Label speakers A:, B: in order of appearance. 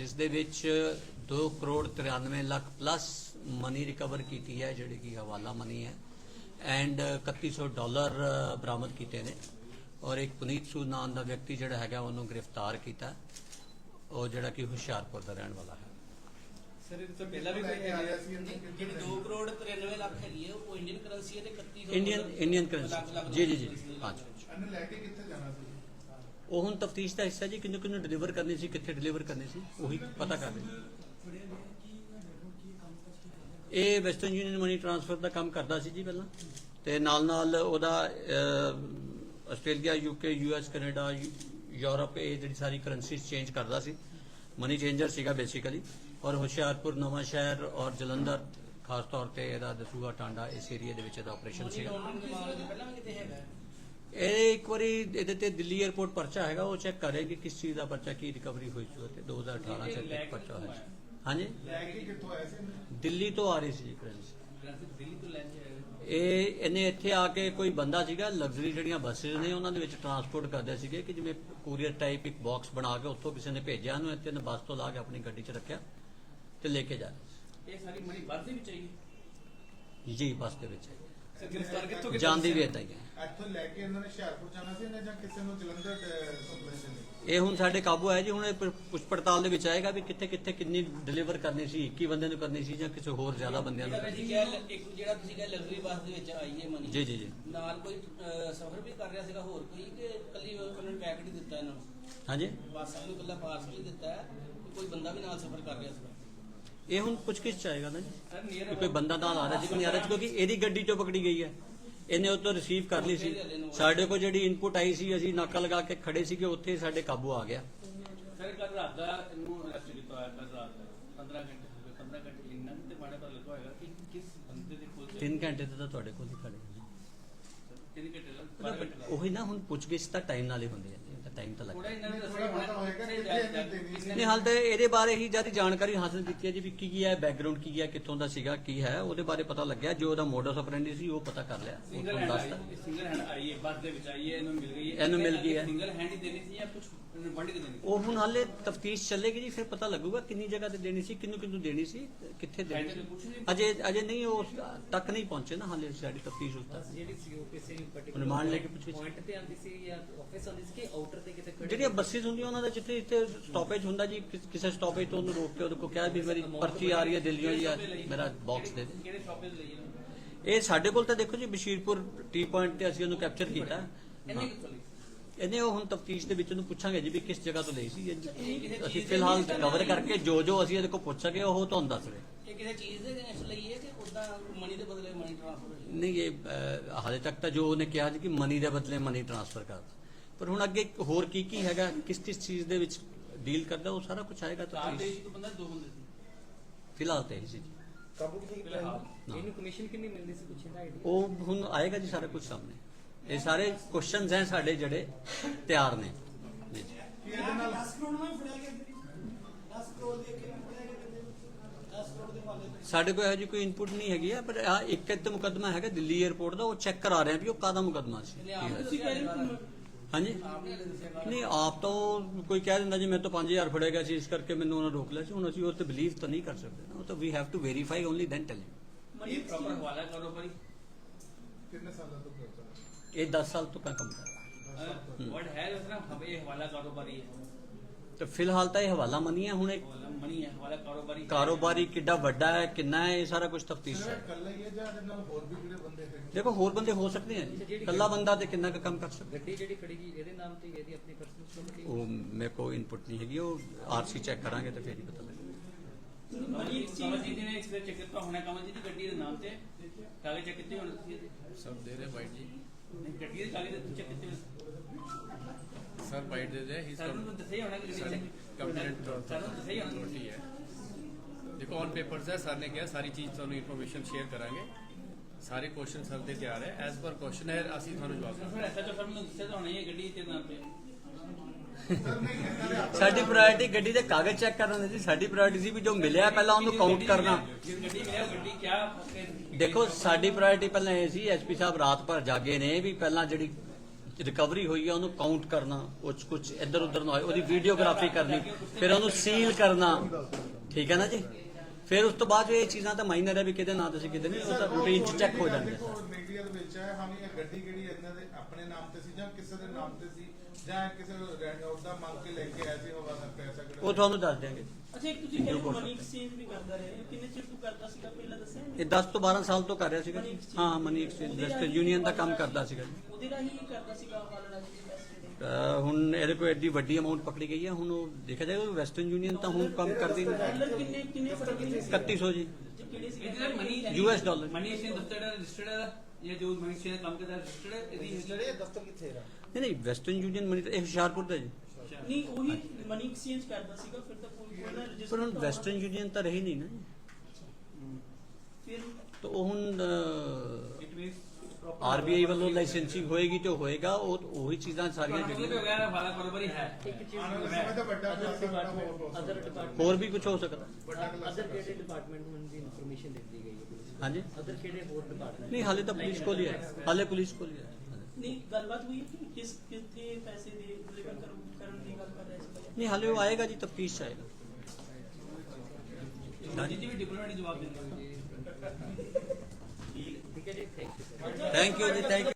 A: ਜਿਸ ਦੇ ਵਿੱਚ 2 crore 93 lakh plus money recover ਕੀਤੀ ਹੈ ਜਿਹੜੀ ਕਿ ਹਵਾਲਾ ਮਨੀ ਹੈ ਐਂਡ 3100 ਡਾਲਰ ਬਰਾਮਦ ਕੀਤੇ ਨੇ। ਔਰ ਇੱਕ ਪੁਨੀਤ ਸੂ ਨਾਮ ਦਾ ਵਿਅਕਤੀ ਜਿਹੜਾ ਹੈਗਾ ਉਹਨੂੰ ਗ੍ਰਿਫਤਾਰ ਕੀਤਾ। ਉਹ ਜਿਹੜਾ ਕਿ ਹੁਸ਼ਿਆਰਪੁਰ ਦਾ ਰਹਿਣ ਵਾਲਾ ਹੈ।
B: ਸਰ ਇਹ ਤੋਂ ਪਹਿਲਾਂ ਵੀ ਕੋਈ ਹੈਗਾ ਜਿਹੜੀ 2 ਕਰੋੜ 93 ਲੱਖ ਹੈਗੀ ਹੈ ਉਹ ਇੰਡੀਅਨ ਕਰੰਸੀ ਹੈ ਤੇ 31
A: ਇੰਡੀਅਨ ਇੰਡੀਅਨ ਕਰੰਸੀ ਜੀ ਜੀ ਜੀ। ਹਾਂਜੀ
C: ਇਹਨੂੰ ਲੈ ਕੇ ਕਿੱਥੇ ਸੀ
A: ਉਹ ਹੁਣ ਤਫਤੀਸ਼ ਦਾ ਹਿੱਸਾ ਜੀ ਕਿੰਨੂੰ ਕਿੰਨੂੰ ਡਿਲੀਵਰ ਕਰਨੀ ਸੀ ਕਿੱਥੇ ਡਿਲੀਵਰ ਕਰਨੀ ਸੀ ਉਹੀ ਪਤਾ ਕਰ ਰਹੇ ਇਹ ਵੈਸਟਰਨ ਯੂਨੀਅਨ ਮਨੀ ਟ੍ਰਾਂਸਫਰ ਦਾ ਕੰਮ ਕਰਦਾ ਸੀ ਜੀ ਪਹਿਲਾਂ। ਤੇ ਨਾਲ ਨਾਲ ਉਹਦਾ Australia UK US Canada Europe ਇਹ ਜਿਹੜੀ ਸਾਰੀ ਕਰੰਸੀਜ਼ ਚੇਂਜ ਕਰਦਾ ਸੀ। ਮਨੀ ਚੇਂਜਰ ਸੀਗਾ ਬੇਸਿਕਲੀ ਔਰ ਹੁਸ਼ਿਆਰਪੁਰ ਨਵਾਂ ਸ਼ਹਿਰ ਔਰ ਜਲੰਧਰ ਖਾਸ ਤੌਰ ਤੇ ਇਹਦਾ ਦਸੂਆ ਟਾਂਡਾ ਇਸ ਏਰੀਆ ਦੇ ਵਿੱਚ ਇਹਦਾ ਆਪਰੇਸ਼ਨ ਸੀਗਾ। ਇਹ ਇੱਕ ਵਾਰੀ ਇਹਦੇ ਤੇ ਦਿੱਲੀ 에ਅਰਪੋਰਟ ਪਰਚਾ ਹੈਗਾ ਉਹ ਚੈੱਕ ਕਰੇ ਕਿ ਕਿਸ ਚੀਜ਼ ਦਾ ਪਰਚਾ ਕੀ ਰਿਕਵਰੀ ਹੋਈ ਸੀ ਤੇ 2018 ਚ ਇੱਕ ਪਰਚਾ ਹੋਇਆ ਸੀ। ਹਾਂਜੀ?
C: ਲੈ ਕੇ ਕਿੱਥੋਂ ਆਏ ਸੀ?
A: ਦਿੱਲੀ ਤੋਂ ਆ ਰਹੀ ਸੀ ਕਰੰਸੀ
B: ਦਿੱਲੀ ਤੋਂ
A: ਇਹ ਇਹਨੇ ਇੱਥੇ ਆ ਕੇ ਕੋਈ ਬੰਦਾ ਸੀਗਾ ਲਗਜ਼ਰੀ ਜਿਹੜੀਆਂ ਬੱਸਸ ਨੇ ਉਹਨਾਂ ਦੇ ਵਿੱਚ ਟਰਾਂਸਪੋਰਟ ਕਰਦੇ ਸੀਗੇ ਕਿ ਜਿਵੇਂ ਕੂਰੀਅਰ ਟਾਈਪ ਇੱਕ ਬਾਕਸ ਬਣਾ ਕੇ ਉੱਥੋਂ ਕਿਸੇ ਨੇ ਭੇਜਿਆ ਉਹਨੂੰ ਇੱਥੇ ਨੇ ਬੱਸ ਤੋਂ ਲਾ ਕੇ ਆਪਣੀ ਗੱਡੀ 'ਚ ਰੱਖਿਆ ਤੇ ਲੈ ਕੇ ਜਾ
B: ਇਹ ਸਾਰੀ ਮਨੀ ਬੱਸ ਦੇ ਵਿੱਚ ਆਈ
A: ਜੀ ਬੱਸ ਦੇ ਵਿੱਚ
B: ਸਰ ਗ੍ਰਿਫਤਾਰ ਕਿੱਥੋਂ
A: ਜਾਂਦੀ ਵੀ ਏਦਾਂ ਹੀ ਹੈ।
C: ਇੱਥੋਂ ਲੈ ਕੇ ਇਹਨਾਂ ਨੇ ਹੁਸ਼ਿਆਰਪੁਰ ਜਾਣਾ ਸੀ ਇਹਨੇ ਜਾਂ ਕਿਸੇ ਨੂੰ ਜਲੰਧਰ ਕੰਪਲੇਸ਼ਨ ਦੀ
A: ਇਹ ਹੁਣ ਸਾਡੇ ਕਾਬੂ ਹੈ ਜੀ ਹੁਣ ਇਹ ਪ- ਪੁੱਛ ਪੜਤਾਲ ਦੇ ਵਿੱਚ ਆਏਗਾ ਵੀ ਕਿੱਥੇ ਕਿੱਥੇ ਕਿੰਨੀ ਡਿਲੀਵਰ ਕਰਨੀ ਸੀ 21 ਬੰਦੇ ਨੂੰ ਕਰਨੀ ਸੀ ਜਾਂ ਕਿਸੇ ਹੋਰ ਜ਼ਿਆਦਾ ਬੰਦਿਆਂ ਨੂੰ ਕਰਨੀ
B: ਤੁਸੀਂ ਕਿਹਾ ਇੱਕ ਜਿਹੜਾ ਤੁਸੀਂ ਕਿਹਾ ਲਗਜ਼ਰੀ ਬੱਸ ਦੇ ਵਿੱਚ ਆਈ ਹੈ ਮਨੀ
A: ਜੀ ਜੀ ਜੀ।
B: ਨਾਲ ਕੋਈ ਸਫ਼ਰ ਵੀ ਕਰ ਰਿਹਾ ਸੀਗਾ ਹੋਰ ਕੋਈ ਕਿ ਕੱਲੀ ਉਹਨਾਂ ਨੇ ਪੈਕਟ ਹੀ ਦਿੱਤਾ ਇਹਨਾਂ ਨੂੰ?
A: ਹਾਂਜੀ?
B: ਬੱਸ ਨੂੰ ਕੱਲਾ ਪਾਰਸਲ ਹੀ ਦਿੱਤਾ ਹੈ ਕੋਈ ਬੰਦਾ ਵੀ ਨਾਲ ਸਫ਼ਰ ਕਰ ਰਿਹਾ ਸੀਗਾ।
A: ਇਹ ਹੁਣ ਪੁੱਛ ਕਿਸ ਚ ਆਏਗਾ ਨਾ ਜੀ? ਕਿ ਕੋਈ ਬੰਦਾ ਨਾਲ ਆ ਰਿਹਾ ਸੀ ਕਿ ਨਹੀਂ ਆ ਰਿਹਾ ਸੀ ਕਿਉਂਕਿ ਇਹਦੀ ਗੱਡੀ ਚੋਂ ਪਕੜੀ ਗਈ ਹੈ। ਇਹਨੇ ਉਹ ਤੋਂ ਰਿਸੀਵ ਕਰ ਲਈ ਸੀ। ਸਾਡੇ ਕੋਲ ਜਿਹੜੀ ਇਨਪੁਟ ਆਈ ਸੀ ਅਸੀਂ ਨਾਕਾ ਲਗਾ ਕੇ ਖੜੇ ਸੀਗੇ ਉੱਥੇ ਸਾਡੇ ਕਾਬੂ ਆ ਗਿਆ।
B: ਸਰ ਕੱਲ ਰਾਤ ਦਾ ਇਹਨੂੰ ਅਰੈਸਟ ਕੀਤਾ ਹੋਇਆ ਕੱਲ ਰਾਤ ਦਾ। 15 ਘੰਟੇ ਹੋ ਗਏ 15 ਘੰਟੇ ਇੰਨਾ ਤੇ ਮਾੜਾ ਪਤਾ ਲੱਗਾ ਹੋਏਗਾ ਕਿ ਕਿਸ ਬੰਦੇ ਦੇ ਕੋਲ
A: 3 ਘੰਟੇ ਤੇ ਤਾਂ ਤੁਹਾਡੇ ਕੋਲ ਹੀ ਖੜੇ ਹਾਂ
B: ਕਿੰਨੇ ਘੰਟੇ ਦਾ
A: ਜੀ।
B: 12 ਘੰਟੇ
A: ਉਹੀ ਨਾ ਹੁਣ ਪੁੱਛਗਿੱਛ ਤਾਂ ਟਾਈਮ ਨਾਲ ਹੀ ਹੁੰਦੀ ਹੈ। ਤਾਂ ਟਾਈਮ ਤਾਂ ਲੱਗਦਾ। ਨਹੀਂ ਹਾਲ ਤਾਂ ਇਹਦੇ ਬਾਰੇ ਹੀ ਜ਼ਿਆਦਾ ਜਾਣਕਾਰੀ ਹਾਸਲ ਕੀਤੀ ਹੈ ਜੀ ਵੀ ਕੀ ਕੀ ਹੈ ਬੈਕਗ੍ਰਾਉਂਡ ਕੀ ਹੈ ਕਿੱਥੋਂ ਦਾ ਸੀਗਾ ਕੀ ਹੈ ਉਹਦੇ ਬਾਰੇ ਪਤਾ ਲੱਗਿਆ। ਜੋ ਉਹਦਾ ਮੋਡਸ ਆਪਰੈਂਡੀ ਸੀ ਉਹ ਪਤਾ ਕਰ ਲਿਆ। ਉਹ
B: ਸਿੰਗਲ
A: ਤੁਹਾਨੂੰ
B: ਹੈਂਡ ਆਈ ਸਿੰਗਲ ਹੈਂਡ ਆਈ ਹੈ ਬੱਸ ਦੇ ਵਿੱਚ ਆਈ ਹੈ ਇਹਨੂੰ ਮਿਲ ਗਈ ਹੈ।
A: ਇਹਨੂੰ ਮਿਲ ਗਈ ਹੈ।
B: ਸਿੰਗਲ ਹੈਂਡ ਹੀ ਦੇਣੀ ਸੀ ਜਾਂ ਕੁਝ ਵੰਡ ਕੇ ਦੇਣੀ ਸੀ?
A: ਉਹ ਹੁਣ ਹਾਲੇ ਤਫਤੀਸ਼ ਚੱਲੇਗੀ ਜੀ ਫਿਰ ਪਤਾ ਲੱਗੂਗਾ ਕਿੰਨੀ ਜਗ੍ਹਾ ਤੇ ਦੇਣੀ ਸੀ ਕਿੰਨੂੰ ਕਿੰਨੂੰ ਦੇਣੀ ਸੀ ਕਿੱਥੇ ਦੇਣੀ ਸੀ। ਅਜੇ ਅਜੇ ਨਹੀਂ ਉਹ ਤੱਕ ਨਹੀਂ ਪਹੁੰਚੇ ਨਾ ਹਾਲੇ ਸਾਡੀ ਤਫਤੀਸ਼ ਉਸ ਤੱਕ।
D: ਜਿਹੜੀ ਸੀ ਉਹ ਕਿਸੇ
A: ਰਿਮਾਂਡ ਲੈ ਕੇ ਪੁੱਛੀ ਸੀ।
D: ਪੁਆਇੰਟ ਤੇ ਆਉਂਦੀ ਸੀ ਜਾਂ ਆਫਿਸ ਆਉਂਦੀ ਸੀ ਕਿ ਆਊਟਰ ਤੇ ਕਿਤੇ ਖੜੀ
A: ਜਿਹੜੀਆਂ ਬੱਸਿਸ ਹੁੰਦੀਆਂ ਉਹਨਾਂ ਦਾ ਜਿੱਥੇ ਇੱਥੇ ਸਟਾਪੇਜ ਹੁੰਦਾ ਜੀ ਕਿਸ- ਕਿਸੇ ਸਟਾਪੇਜ ਤੋਂ ਉਹਨੂੰ ਰੋਕ ਕੇ ਉਹਦੇ ਕੋਲ ਕਿਹਾ ਵੀ ਮੇਰੀ ਪਰਚੀ ਆ ਰਹੀ ਹੈ ਦਿੱਲੀੋਂ ਜੀ ਅੱਜ ਮੇਰਾ ਬਾਕਸ ਦੇ ਦੇ।
B: ਕਿਹੜੇ ਸ਼ਾਪੇ ਲਈ ਇਹਨੂੰ?
A: ਇਹ ਸਾਡੇ ਕੋਲ ਤਾਂ ਦੇਖੋ ਜੀ ਬਸ਼ੀਰਪੁਰ ਟੀ ਪੁਆਇੰਟ ਤੇ ਅਸੀਂ ਉਹਨੂੰ ਕੈਪਚਰ ਕੀਤਾ।
B: ਇਹਨੇ ਕਿੱਥੋਂ ਲਈ
A: ਇਹਨੇ ਉਹ ਹੁਣ ਤਫਤੀਸ਼ ਦੇ ਵਿੱਚ ਉਹਨੂੰ ਪੁੱਛਾਂਗੇ ਜੀ ਵੀ ਕਿਸ ਜਗ੍ਹਾ ਤੋਂ ਲਈ ਸੀ ਇਹ। ਅਸੀਂ ਫਿਲਹਾਲ ਕਵਰ ਕਰਕੇ ਜੋ ਜੋ ਅਸੀਂ ਇਹਦੇ ਕੋਲ ਪੁੱਛ ਸਕੇ ਉਹ ਤੁਹਾਨੂੰ ਦੱਸ ਰਹੇ।
B: ਇਹ ਕਿਸੇ ਚੀਜ਼ ਦੇ ਦੇਣ ਲਈ ਹੈ ਕਿ ਉਦਾਂ ਮਨੀ ਦੇ ਬਦਲੇ ਮਨੀ ਟ੍ਰਾਂਸਫਰ
A: ਨਹੀਂ ਇਹ ਅਹ, ਹਾਲੇ ਤੱਕ ਤਾਂ ਜੋ ਉਹਨੇ ਕਿਹਾ ਜੀ ਕਿ ਮਨੀ ਦੇ ਬਦਲੇ ਮਨੀ ਟ੍ਰਾਂਸਫਰ ਕਰ ਪਰ ਹੁਣ ਅੱਗੇ ਹੋਰ ਕੀ ਕੀ ਹੈਗਾ ਕਿਸ ਕਿਸ ਚੀਜ਼ ਦੇ ਵਿੱਚ ਡੀਲ ਕਰਦਾ ਉਹ ਸਾਰਾ ਕੁਝ ਆਏਗਾ
B: ਦੇ
A: ਤਾਂ
B: ਤੋਂ ਬੰਦਾ ਦੋ ਬੰਦੇ ਸੀ।
A: ਫਿਲਹਾਲ ਤੇ ਇਹੀ ਸੀ ਜੀ।
D: ਕਾਬੂ
B: ਫਿਲਹਾਲ।
D: ਇਹਨੂੰ ਕਮਿਸ਼ਨ ਕਿੰਨੀ ਮਿਲਦੀ ਸੀ ਇਹਦਾ ਆਈਡੀਆ
A: ਉਹ ਹੁਣ ਆਏਗਾ ਜੀ ਸਾਰਾ ਕੁਝ ਸਾਹਮਣੇ। ਇਹ ਸਾਰੇ ਕੁਐਸਚਨਸ ਹੈ ਸਾਡੇ ਜਿਹੜੇ ਤਿਆਰ ਨੇ। ਜੀ। ਜੀ
C: ਕਿ ਇਹਦੇ ਨਾਲ?
A: ਸਾਡੇ ਕੋਲ ਇਹੋ ਜਿਹੀ ਕੋਈ ਇਨਪੁਟ ਨਹੀਂ ਹੈਗੀ ਹੈ ਪਰ ਆ ਇੱਕ ਇੱਕ ਮੁਕਦਮਾ ਹੈਗਾ ਦਿੱਲੀ 에ਅਰਪੋਰਟ ਦਾ ਉਹ ਚੈੱਕ ਕਰਾ ਰਹੇ ਆ ਵੀ ਉਹ ਕਾਹਦਾ ਮੁਕਦਮਾ ਸੀ। ਹਾਂਜੀ। ਨਹੀਂ ਆਪ ਤਾਂ ਉਹ ਕੋਈ ਕਹਿ ਦਿੰਦਾ ਜੀ ਮੈਂ ਤਾਂ 5000 ਫੜਿਆ ਗਿਆ ਸੀ ਇਸ ਕਰਕੇ ਮੈਨੂੰ ਉਹਨਾਂ ਰੋਕ ਲਿਆ ਸੀ। ਹੁਣ ਅਸੀਂ ਉਹ ਤੇ ਬਿਲੀਵ ਤਾਂ ਨਹੀਂ ਕਰ ਸਕਦੇ ਨਾ। ਉਹ ਤਾਂ we have to verify only then tell
B: money proper ਹਵਾਲਾ ਕਰੋ ਭਾਈ।
C: ਕਿੰਨੇ ਸਾਲਾਂ ਤੋਂ ਕਰਦਾ
A: ਇਹ 10 ਸਾਲ ਤੋਂ ਕੰਮ ਕਰ ਰਿਹਾ।
B: ਵਰਡ ਹੈ ਉਸ ਤਰ੍ਹਾਂ ਹਵੇ ਹਵਾਲਾ ਕਾਰੋਬਾਰੀ ਹੈ
A: ਤੇ ਫਿਲਹਾਲ ਤਾਂ ਇਹ ਹਵਾਲਾ ਮਨੀ ਹੈ ਹੁਣ
B: ਹਵਾਲਾ ਮਨੀ ਹੈ ਹਵਾਲਾ ਕਾਰੋਬਾਰੀ
A: ਕਾਰੋਬਾਰੀ ਕਿੱਡਾ ਵੱਡਾ ਹੈ ਕਿੰਨਾ ਹੈ ਇਹ ਸਾਰਾ ਕੁਝ ਤਫਤੀਸ਼ ਹੈ।
C: ਇਕੱਲਾ ਹੀ ਹੈ ਜਾਂ ਇਹਦੇ ਨਾਲ ਹੋਰ ਵੀ ਜਿਹੜੇ ਬੰਦੇ ਹੈਗੇ?
A: ਦੇਖੋ ਹੋਰ ਬੰਦੇ ਹੋ ਸਕਦੇ ਆ ਜੀ ਇਕੱਲਾ ਬੰਦਾ ਤੇ ਕਿੰਨਾ ਕੁ ਕੰਮ ਕਰ ਸਕਦਾ?
D: ਗੱਡੀ ਜਿਹੜੀ ਖੜੀ ਜੀ ਇਹਦੇ ਨਾਮ ਤੇ ਇਹਦੀ ਆਪਣੀ ਪਰਸਨਲ ਪ੍ਰਾਪਰਟੀ
A: ਉਹ ਮੇਰੇ ਕੋਲ ਇਨਪੁਟ ਨਹੀਂ ਹੈਗੀ ਉਹ ਆਰਸੀ ਚੈੱਕ ਕਰਾਂਗੇ ਤੇ ਫੇਰ ਹੀ ਪਤਾ ਲੱਗੇਗਾ।
B: ਮਨੀਕ ਸਿੰਘ ਜੀ ਨੇ ਇਸ ਦੇ ਚੈੱਕ ਕੀਤਾ ਹੋਣਾ ਕਮਲ ਜੀ ਦੀ ਗੱਡੀ ਦੇ ਨਾਮ ਤੇ। ਕਾਗਜ਼ ਚੈੱਕ ਕੀਤੇ ਹੋਣ ਤੁਸੀਂ?
E: ਸਭ ਦੇ ਰਹੇ ਬਾਈ ਜੀ।
B: ਨਹੀਂ ਗੱਡੀ ਦੇ ਕਾਗਜ਼ ਚੈੱਕ ਕੀਤੇ
E: ਸਰ ਬਾਈਟ ਦੇ ਦੇ ਹੀ
B: ਸਰ ਨੂੰ ਦੱਸਿਆ ਹੋਣਾ ਕਿ ਗੱਡੀ
E: ਚੈੱਕ
B: ਕੰਪੀਟੈਂट ਅਥਾਰਟੀ ਹੈ।
E: ਦੇਖੋ ਔਨ ਪੇਪਰਸ ਹੈ ਸਰ ਨੇ ਕਿਹਾ ਸਾਰੀ ਚੀਜ਼ ਤੁਹਾਨੂੰ ਇਨਫੋਰਮੇਸ਼ਨ ਸ਼ੇਅਰ ਕਰਾਂਗੇ। ਸਾਰੇ ਕੁਐਸਚਨ ਸਰ ਦੇ ਤਿਆਰ ਹੈ। ਐਸ ਪਰ ਕੁਐਸਚਨ ਹੈ ਅਸੀਂ ਤੁਹਾਨੂੰ ਜਵਾਬ ਦਾਂਗੇ
B: ਐਸਾ ਤਾਂ ਸਰ ਮੈਨੂੰ ਦੱਸਿਆ ਤਾਂ ਹੈ ਗੱਡੀ ਤੇ ਨਾ ਪਏ
A: ਸਾਡੀ ਪ੍ਰਾਇੋਰਟੀ ਗੱਡੀ ਦੇ ਕਾਗਜ਼ ਚੈੱਕ ਕਰਨ ਦੀ ਸੀ। ਸਾਡੀ ਪ੍ਰਾਇੋਰਟੀ ਸੀ ਵੀ ਜੋ ਮਿਲਿਆ ਪਹਿਲਾਂ ਉਹਨੂੰ ਕਾਊਂਟ ਕਰਨਾ। ਦੇਖੋ ਸਾਡੀ ਪ੍ਰਾਇੋਰਟੀ ਪਹਿਲਾਂ ਇਹ ਸੀ ਐਸਪੀ ਸਾਹਿਬ ਰਾਤ ਭਰ ਜਾਗੇ ਨੇ ਵੀ ਪਹਿਲਾਂ ਜਿਹੜੀ ਰਿਕਵਰੀ ਹੋਈ ਹੈ ਉਹਨੂੰ ਕਾਊਂਟ ਕਰਨਾ, ਉਹ 'ਚ ਕੁਝ ਇੱਧਰ ਉੱਧਰ ਨਾ ਹੋਏ, ਉਹਦੀ ਵੀਡੀਓਗ੍ਰਾਫੀ ਕਰਨੀ, ਫਿਰ ਉਹਨੂੰ ਸੀਲ ਕਰਨਾ। ਠੀਕ ਹੈ ਨਾ ਜੀ? ਫਿਰ ਉਸ ਤੋਂ ਬਾਅਦ ਇਹ ਚੀਜ਼ਾਂ ਤਾਂ ਮਾਈਨਰ ਹੈ ਵੀ ਕਿਹਦੇ ਨਾਂ ਤੇ ਸੀ ਨਹੀਂ, ਉਹ ਤਾਂ ਰੂਟੀਨ 'ਚ ਚੈੱਕ ਹੋ ਜਾਂਦੇ
C: ਮੀਡੀਆ ਦੇ ਵਿੱਚ ਹੈ ਹਾਂ ਇਹ ਗੱਡੀ ਕਿਹੜੀ ਇਹਨਾਂ ਦੇ ਆਪਣੇ ਨਾਮ ਤੇ ਸੀ ਜਾਂ ਕਿਸੇ ਦੇ ਨਾਮ ਤੇ ਸੀ? ਜਾਂ ਕਿਸੇ ਉਹਦਾ ਮੰਗ ਕੇ ਲੈ ਕੇ ਆਏ ਸੀ ਹਵਾ ਦਾ ਪੈਸਾ ਕਿਹੜਾ?
A: ਉਹ ਤੁਹਾਨੂੰ ਦੱਸ ਦਿਆਂਗੇ।
F: ਅੱਛਾ ਇੱਕ ਤੁਸੀਂ ਕਹਿੰਦੇ ਮਨੀ ਐਕਸਚੇਂਜ ਵੀ ਕਰਦਾ ਰਿਹਾ। ਕਿੰਨੇ ਚਿਰ ਤੋਂ ਕਰਦਾ ਸੀਗਾ? ਪਹਿਲਾਂ ਦੱਸਿਆ
A: ਇਹ 10 ਤੋਂ 12 ਸਾਲ ਤੋਂ ਕਰ ਰਿਹਾ ਸੀਗਾ ਜੀ। ਹਾਂ ਮਨੀ ਐਕਸਚੇਂਜ ਵੈਸਟਰਨ ਯੂਨੀਅਨ ਦਾ ਕੰਮ ਕਰਦਾ ਸੀਗਾ ਜੀ।
F: ਉਹਦੇ ਰਾਹੀਂ ਹੀ ਕਰਦਾ ਸੀਗਾ ਹਵਾਲਾ
A: ਅਹ ਹੁਣ ਇਹਦੇ ਕੋਲ ਐਡੀ ਵੱਡੀ ਅਮਾਉਂਟ ਪਕੜੀ ਗਈ ਹੈ। ਹੁਣ ਉਹ ਦੇਖਿਆ ਜਾਏਗਾ ਵੈਸਟਰਨ ਯੂਨੀਅਨ ਤਾਂ ਹੁਣ ਕੰਮ ਕਰਦੀ ਨਹੀਂ।
F: ਕਿੰਨੇ ਕਿੰਨੇ ਫ਼ਰਕ ਕਿੰਨੇ
A: 3100 ਜੀ।
F: ਜੀ ਕਿਹੜੇ ਸੀ
B: ਇਹਦੇ money
A: US dollar.
B: Money exchange ਦਫਤਰ ਰਜਿਸਟਰਡ ਹੈ ਇਹ ਜੋ ਮਨੀ ਐਕਸਚੇਂਜ ਦਾ ਕੰਮ ਕਰਦਾ ਰਜਿਸਟਰਡ ਹੈ ਇਹਦੀ
C: ਜਿਹੜੇ ਦਫ਼ਤਰ ਕਿੱਥੇ ਹੈ?
A: ਨਹੀਂ ਨਹੀਂ ਵੈਸਟਰਨ ਯੂਨੀਅਨ ਮਨੀ ਇਹ ਹੁਸ਼ਿਆਰਪੁਰ ਦਾ ਜੀ।
F: ਨਹੀਂ ਉਹੀ ਮਨੀ ਐਕਸਚੇਂਜ ਕਰਦਾ ਸੀਗਾ ਫਿਰ ਤਾਂ ਕੋਈ ਕੋਈ ਨਾ
A: ਪਰ ਹੁਣ
F: ਰਜਿਸਟਰ
A: ਵੈਸਟਰਨ ਯੂਨੀਅਨ ਤਾਂ ਰਹੀ ਨਹੀਂ ਨਾ ਜੀ।
F: ਫਿਰ
A: ਤਾਂ ਉਹ ਹੁਣ
B: ਇਟ ਮੀਨਸ
A: ਆਰਬੀਆਈ ਵੱਲੋਂ ਲਾਇਸੈਂਸਿੰਗ ਹੋਏਗੀ ਤੇ ਹੋਏਗਾ ਉਹ ਉਹੀ ਚੀਜ਼ਾਂ ਸਾਰੀਆਂ ਜਿਹੜੀਆਂ
B: ਵਗੈਰਾ ਵਾਲਾ ਕਾਰੋਬਾਰੀ ਹੈ
D: ਇੱਕ ਚੀਜ਼
C: ਸਮੇਂ ਤੇ ਵੱਡਾ ਬਹੁਤ
D: ਅਦਰ ਡਿਪਾਰਟਮੈਂਟ
A: ਹੋਰ ਵੀ ਕੁਝ ਹੋ ਸਕਦਾ।
D: ਅਦਰ ਕਿਹੜੇ ਡਿਪਾਰਟਮੈਂਟ ਨੂੰ ਦੀ ਇਨਫੋਰਮੇਸ਼ਨ ਦਿੱਤੀ ਗਈ ਹੈ? ਪੁਲਿਸ
A: ਹਾਂਜੀ।
D: ਅਦਰ ਕਿਹੜੇ ਹੋਰ ਡਿਪਾਰਟਮੈਂਟ
A: ਨਹੀਂ ਹਾਲੇ ਤਾਂ ਪੁਲਿਸ ਕੋਲ ਹੀ ਹੈ। ਹਾਲੇ ਪੁਲਿਸ ਕੋਲ ਹੀ ਹੈ।
F: ਨਹੀਂ ਗੱਲਬਾਤ ਹੋਈ ਕਿ ਕਿਸ ਕਿੱਥੇ ਪੈਸੇ ਦੇ ਡਿਲੀਵਰ ਕਰਨ ਦੀ ਗੱਲ ਕਰ ਰਹੇ ਸੀ
A: ਨਹੀਂ ਹਾਲੇ ਉਹ ਆਏਗਾ ਜੀ ਤਫਤੀਸ਼ ਆਏਗਾ।
B: ਜੀ ਜੀ ਵੀ ਡਿਪਲੋਮੈਟਿਕ ਜਵਾਬ ਦਿੰਦੇ
D: ਠੀਕ ਹੈ ਜੀ ਥੈਂਕ ਯੂ
A: ਥੈਂਕ ਯੂ ਜੀ ਥੈਂਕ